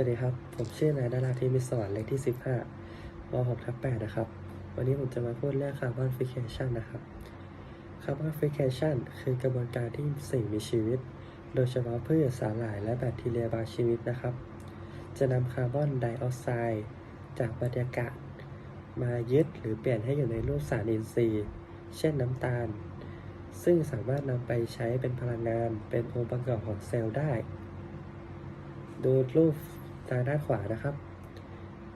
วัสดีครับ ผมชื่อนายดาราที่มิสวร์เลขที่ 15ม6ทับ8นะครับ วันนี้ผมจะมาพูดเรื่องคาร์บอนฟิเคชันนะครับคาร์บอนฟิเคชันคือกระบวนการที่สิ่งมีชีวิต โดยเฉพาะพืชสาหร่ายและแบคทีเรียบางชนิดนะครับ จะนำคาร์บอนไดออกไซด์จากบรรยากาศ มายึดหรือเปลี่ยนให้อยู่ในรูปสารอินทรีย์ เช่นน้ำตาล ซึ่งสามารถนำไปใช้เป็นพลังงานเป็นองค์ประกอบของเซลล์ได้ดูรูป ทางด้านขวานะครับ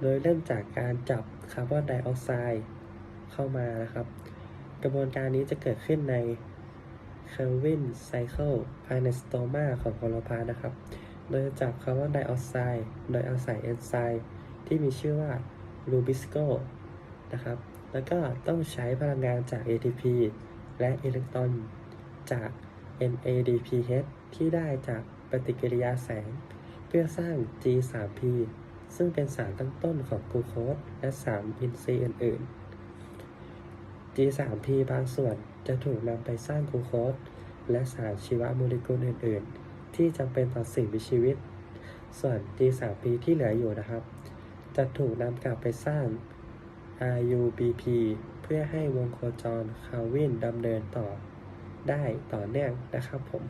โดยเริ่มจากการจับคาร์บอนไดออกไซด์เข้ามานะครับ กระบวนการนี้จะเกิดขึ้นในเคลวินไซเคิลภายในสโตมาของโคโลพาสนะครับ โดยจับคาร์บอนไดออกไซด์โดยอาศัยเอนไซม์ที่มีชื่อว่าลูบิสโกนะครับ แล้วก็ต้องใช้พลังงานจาก ATP และอิเล็กตรอนจาก NADPH ที่ได้จากปฏิกิริยาแสง พื่อสร้าง G3P ซึ่งเป็นสารตั้งต้นของกลูโคสและสารอินทรีย์อื่น ๆ G3P บางส่วนจะถูกนำไปสร้างกลูโคสและสารชีวโมเลกุลอื่น ๆ ที่จำเป็นต่อสิ่งมีชีวิต ส่วน G3P ที่เหลืออยู่นะครับ จะถูกนำกลับไปสร้าง RUBP เพื่อให้วงโคจรคาร์วินดำเนินต่อได้ต่อเนื่องนะครับผม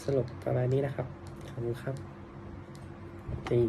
สรุปประมาณนี้นะครับ ขอบคุณครับนี่